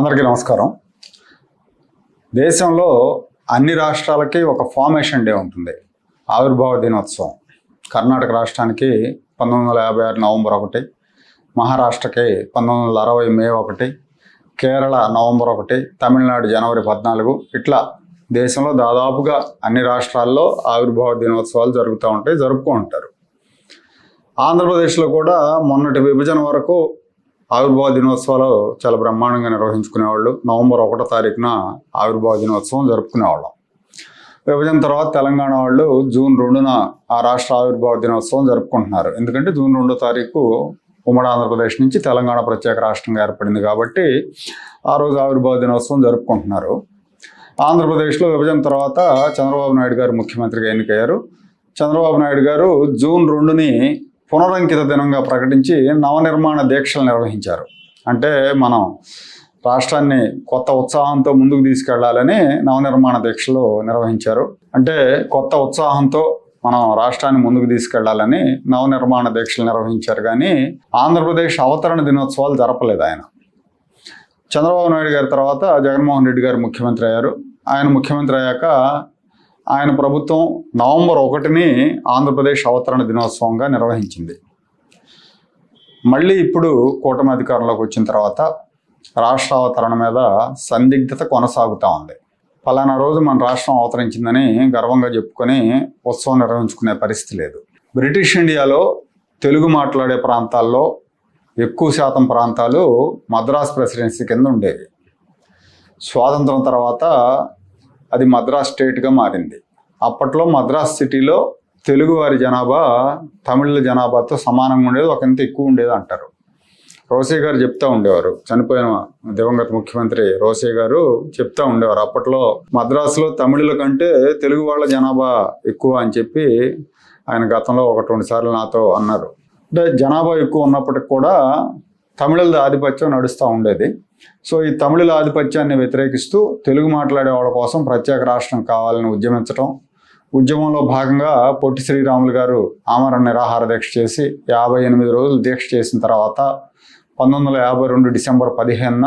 అందరికీ నమస్కారం. దేశంలో అన్ని రాష్ట్రాలకి ఒక ఫార్మేషన్ డే ఉంటుంది. ఆవిర్భావ దినోత్సవం. కర్ణాటక రాష్ట్రానికి పంతొమ్మిది వందల యాభై ఆరు నవంబర్ ఒకటి మహారాష్ట్రకి పంతొమ్మిది వందల అరవై మే ఒకటి కేరళ నవంబర్ ఒకటి తమిళనాడు జనవరి పద్నాలుగు. ఇట్లా దేశంలో దాదాపుగా అన్ని రాష్ట్రాల్లో ఆవిర్భావ దినోత్సవాలు జరుగుతూ ఉంటాయి జరుపుకుంటారు. ఆంధ్రప్రదేశ్లో కూడా మొన్నటి విభజన వరకు ఆవిర్భావ దినోత్సవాలు చాలా బ్రహ్మాండంగా నిర్వహించుకునేవాళ్ళు. నవంబర్ ఒకటో తారీఖున ఆవిర్భావ దినోత్సవం జరుపుకునేవాళ్ళం. విభజన తర్వాత తెలంగాణ వాళ్ళు జూన్ రెండున ఆ రాష్ట్ర ఆవిర్భావ దినోత్సవం జరుపుకుంటున్నారు. ఎందుకంటే జూన్ రెండో తారీఖు ఉమ్మడి ఆంధ్రప్రదేశ్ నుంచి తెలంగాణ ప్రత్యేక రాష్ట్రంగా ఏర్పడింది కాబట్టి ఆ రోజు ఆవిర్భావ దినోత్సవం జరుపుకుంటున్నారు. ఆంధ్రప్రదేశ్లో విభజన తర్వాత చంద్రబాబు నాయుడు గారు ముఖ్యమంత్రిగా ఎన్నికయ్యారు. చంద్రబాబు నాయుడు గారు జూన్ రెండుని పునరంకిత దినంగా ప్రకటించి నవనిర్మాణ దీక్షలు నిర్వహించారు. అంటే మనం రాష్ట్రాన్ని కొత్త ఉత్సాహంతో ముందుకు తీసుకెళ్ళాలని నవనిర్మాణ దీక్షలు నిర్వహించారు. అంటే కొత్త ఉత్సాహంతో మనం రాష్ట్రాన్ని ముందుకు తీసుకెళ్ళాలని నవనిర్మాణ దీక్షలు నిర్వహించారు. కానీ ఆంధ్రప్రదేశ్ అవతరణ దినోత్సవాలు జరపలేదు ఆయన. చంద్రబాబు నాయుడు గారి తర్వాత జగన్మోహన్ రెడ్డి గారు ముఖ్యమంత్రి అయ్యారు. ఆయన ముఖ్యమంత్రి అయ్యాక ఆయన ప్రభుత్వం నవంబర్ ఒకటిని ఆంధ్రప్రదేశ్ అవతరణ దినోత్సవంగా నిర్వహించింది. మళ్ళీ ఇప్పుడు కూటమి అధికారంలోకి వచ్చిన తర్వాత రాష్ట్ర అవతరణ మీద సందిగ్ధత కొనసాగుతూ ఉంది. పలానా రోజు మన రాష్ట్రం అవతరించిందని గర్వంగా చెప్పుకొని ఉత్సవం నిర్వహించుకునే పరిస్థితి లేదు. బ్రిటిష్ ఇండియాలో తెలుగు మాట్లాడే ప్రాంతాల్లో ఎక్కువ శాతం ప్రాంతాలు మద్రాస్ ప్రెసిడెన్సీ కింద ఉండేవి. స్వాతంత్రం తర్వాత అది మద్రాస్ స్టేట్గా మారింది. అప్పట్లో మద్రాస్ సిటీలో తెలుగువారి జనాభా తమిళ జనాభాతో సమానంగా ఉండేది ఒకంత ఎక్కువ ఉండేది అంటారు. రోసే గారు చెప్తా ఉండేవారు. చనిపోయిన దివంగత ముఖ్యమంత్రి రోసే గారు చెప్తా ఉండేవారు. అప్పట్లో మద్రాసులో తమిళుల కంటే తెలుగు వాళ్ళ జనాభా ఎక్కువ అని చెప్పి ఆయన గతంలో ఒకటి రెండు సార్లు నాతో అన్నారు. అంటే జనాభా ఎక్కువ ఉన్నప్పటికి కూడా తమిళుల ఆధిపత్యం నడుస్తూ ఉండేది. సో ఈ తమిళుల ఆధిపత్యాన్ని వ్యతిరేకిస్తూ తెలుగు మాట్లాడే వాళ్ళ కోసం ప్రత్యేక రాష్ట్రం కావాలని ఉద్యమించడం ఉద్యమంలో భాగంగా పొట్టి శ్రీరాములు గారు ఆమరణ నిరాహార దీక్ష చేసి యాభై ఎనిమిది రోజులు దీక్ష చేసిన తర్వాత పంతొమ్మిది వందల యాభై రెండు డిసెంబర్ పదిహేనున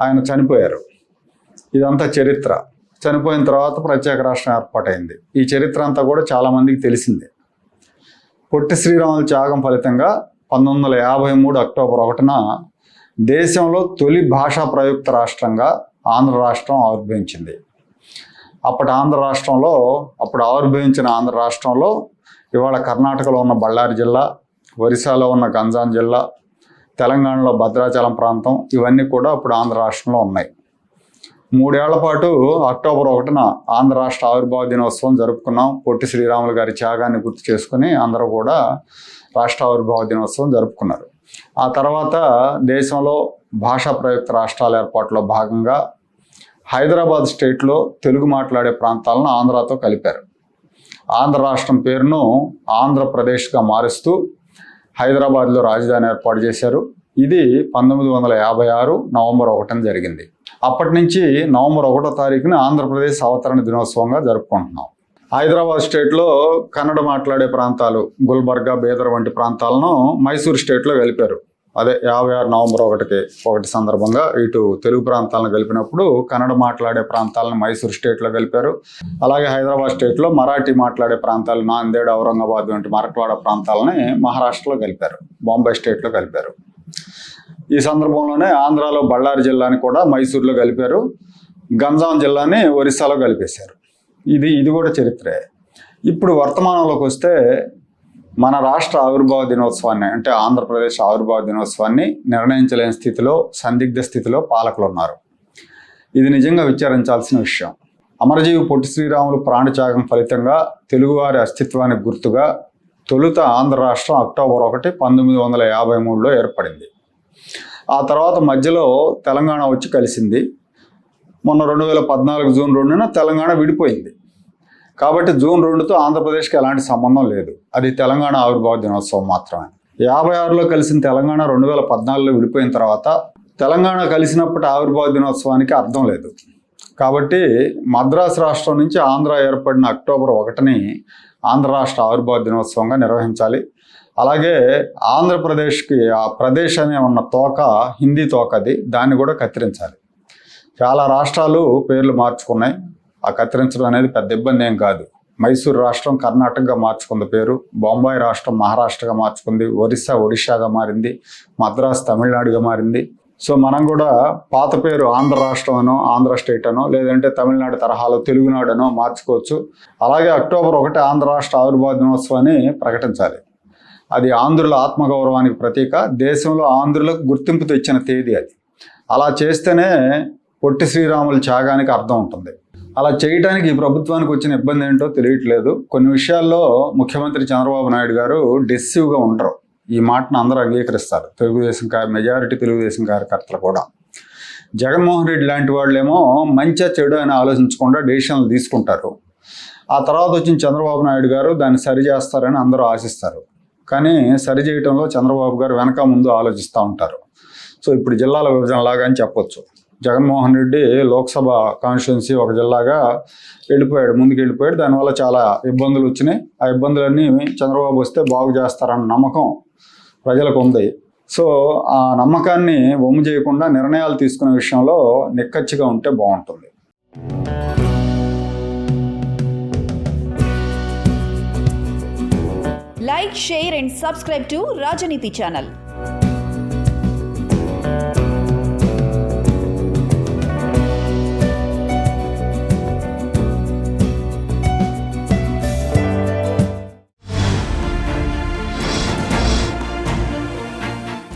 ఆయన చనిపోయారు. ఇదంతా చరిత్ర. చనిపోయిన తర్వాత ప్రత్యేక రాష్ట్రం ఏర్పాటైంది. ఈ చరిత్ర అంతా కూడా చాలామందికి తెలిసిందే. పొట్టి శ్రీరాముల త్యాగం ఫలితంగా పంతొమ్మిది వందల యాభై మూడు అక్టోబర్ ఒకటిన దేశంలో తొలి భాషా ప్రయుక్త రాష్ట్రంగా ఆంధ్ర రాష్ట్రం ఆవిర్భవించింది. అప్పటి ఆంధ్ర రాష్ట్రంలో అప్పుడు ఆవిర్భవించిన ఆంధ్ర రాష్ట్రంలో ఇవాళ కర్ణాటకలో ఉన్న బళ్ళారి జిల్లా ఒరిస్సాలో ఉన్న గంజాం జిల్లా తెలంగాణలో భద్రాచలం ప్రాంతం ఇవన్నీ కూడా అప్పుడు ఆంధ్ర రాష్ట్రంలో ఉన్నాయి. మూడేళ్ళ పాటు అక్టోబర్ ఒకటిన ఆంధ్ర రాష్ట్ర ఆవిర్భావ దినోత్సవం జరుపుకున్నాం. పొట్టి శ్రీరాములు గారి త్యాగాన్ని గుర్తు చేసుకుని అందరూ కూడా రాష్ట్ర ఆవిర్భావ దినోత్సవం జరుపుకున్నారు. ఆ తర్వాత దేశంలో భాషా ప్రయుక్త రాష్ట్రాల ఏర్పాటులో భాగంగా హైదరాబాద్ స్టేట్లో తెలుగు మాట్లాడే ప్రాంతాలను ఆంధ్రాతో కలిపారు. ఆంధ్ర రాష్ట్రం పేరును ఆంధ్రప్రదేశ్గా మారుస్తూ హైదరాబాద్లో రాజధాని ఏర్పాటు చేశారు. ఇది పంతొమ్మిది వందల యాభై ఆరు నవంబర్ ఒకటిన జరిగింది. అప్పటి నుంచి నవంబర్ ఒకటో తారీఖున ఆంధ్రప్రదేశ్ అవతరణ దినోత్సవంగా జరుపుకుంటున్నాం. హైదరాబాద్ స్టేట్లో కన్నడ మాట్లాడే ప్రాంతాలు గుల్బర్గా బీదర్ వంటి ప్రాంతాలను మైసూర్ స్టేట్లో కలిపారు అదే యాభై ఆరు నవంబర్ ఒకటికి ఒకటి సందర్భంగా ఇటు తెలుగు ప్రాంతాలను కలిపినప్పుడు కన్నడ మాట్లాడే ప్రాంతాలను మైసూర్ స్టేట్లో కలిపారు అలాగే హైదరాబాద్ స్టేట్లో మరాఠీ మాట్లాడే ప్రాంతాలు నాందేడ్ ఔరంగాబాద్ వంటి మరట్వాడ ప్రాంతాలని మహారాష్ట్రలో కలిపారు బాంబే స్టేట్లో కలిపారు ఈ సందర్భంలోనే ఆంధ్రాలో బళ్ళారి జిల్లాని కూడా మైసూర్లో కలిపారు గంజాం జిల్లాని ఒరిస్సాలో కలిపేశారు. ఇది ఇది కూడా చరిత్రే. ఇప్పుడు వర్తమానంలోకి వస్తే మన రాష్ట్ర ఆవిర్భావ దినోత్సవాన్ని అంటే ఆంధ్రప్రదేశ్ ఆవిర్భావ దినోత్సవాన్ని నిర్ణయించలేని స్థితిలో సందిగ్ధ స్థితిలో పాలకులు ఉన్నారు. ఇది నిజంగా విచారించాల్సిన విషయం. అమరజీవి పొట్టి శ్రీరాములు ప్రాణత్యాగం ఫలితంగా తెలుగువారి అస్తిత్వానికి గుర్తుగా తొలుత ఆంధ్ర రాష్ట్రం అక్టోబర్ ఒకటి పంతొమ్మిది వందల యాభై మూడులో ఏర్పడింది. ఆ తర్వాత మధ్యలో తెలంగాణ వచ్చి కలిసింది. మొన్న రెండు వేల పద్నాలుగు జూన్ రెండున తెలంగాణ విడిపోయింది. కాబట్టి జూన్ రెండుతో ఆంధ్రప్రదేశ్కి ఎలాంటి సంబంధం లేదు. అది తెలంగాణ ఆవిర్భావ దినోత్సవం మాత్రమే. యాభై ఆరులో కలిసిన తెలంగాణ రెండు వేల పద్నాలుగులో విడిపోయిన తర్వాత తెలంగాణ కలిసినప్పటి ఆవిర్భావ దినోత్సవానికి అర్థం లేదు. కాబట్టి మద్రాసు రాష్ట్రం నుంచి ఆంధ్ర ఏర్పడిన అక్టోబర్ ఒకటిని ఆంధ్ర రాష్ట్ర ఆవిర్భావ దినోత్సవంగా నిర్వహించాలి. అలాగే ఆంధ్రప్రదేశ్కి ఆ ప్రదేశ్ అనే ఉన్న తోక హిందీ తోక అది దాన్ని కూడా కత్తిరించాలి. చాలా రాష్ట్రాలు పేర్లు మార్చుకున్నాయి. ఆ కత్తిరించడం అనేది పెద్ద ఇబ్బంది ఏం కాదు. మైసూరు రాష్ట్రం కర్ణాటకగా మార్చుకుంది పేరు. బొంబాయి రాష్ట్రం మహారాష్ట్రగా మార్చుకుంది. ఒరిస్సా ఒడిశాగా మారింది. మద్రాస్ తమిళనాడుగా మారింది. సో మనం కూడా పాత పేరు ఆంధ్ర రాష్ట్రం అనో ఆంధ్ర స్టేట్ అనో లేదంటే తమిళనాడు తరహాలో తెలుగునాడు అనో మార్చుకోవచ్చు. అలాగే అక్టోబర్ ఒకటి ఆంధ్ర రాష్ట్ర ఆవిర్భావ దినోత్సవాన్ని ప్రకటించాలి. అది ఆంధ్రుల ఆత్మగౌరవానికి ప్రతీక. దేశంలో ఆంధ్రులకు గుర్తింపు తెచ్చిన తేదీ అది. అలా చేస్తేనే పొట్టి శ్రీరాములు త్యాగానికి అర్థం ఉంటుంది. అలా చేయడానికి ఈ ప్రభుత్వానికి వచ్చిన ఇబ్బంది ఏంటో తెలియట్లేదు. కొన్ని విషయాల్లో ముఖ్యమంత్రి చంద్రబాబు నాయుడు గారు డెసివ్గా ఉండరు. ఈ మాటను అందరూ అంగీకరిస్తారు. తెలుగుదేశం మెజారిటీ తెలుగుదేశం కార్యకర్తలు కూడా. జగన్మోహన్ రెడ్డి లాంటి వాళ్ళేమో మంచిగా చెడు అని ఆలోచించకుండా డెసిషన్లు తీసుకుంటారు. ఆ తర్వాత వచ్చిన చంద్రబాబు నాయుడు గారు దాన్ని సరి చేస్తారని అందరూ ఆశిస్తారు. కానీ సరి చేయడంలో చంద్రబాబు గారు వెనక ముందు ఆలోచిస్తూ ఉంటారు. సో ఇప్పుడు జిల్లాల విభజన లాగా అని చెప్పొచ్చు. జగన్మోహన్ రెడ్డి లోక్సభ కాన్స్టిట్యున్సీ ఒక జిల్లాగా వెళ్ళిపోయాడు ముందుకు వెళ్ళిపోయాడు దానివల్ల చాలా ఇబ్బందులు వచ్చినాయి. ఆ ఇబ్బందులన్నీ చంద్రబాబు వస్తే బాగు చేస్తారన్న నమ్మకం ప్రజలకు ఉంది. సో ఆ నమ్మకాన్ని వమ్ము చేయకుండా నిర్ణయాలు తీసుకునే విషయంలో నిక్కచ్చిగా ఉంటే బాగుంటుంది. Like share and subscribe to Rajneeti channel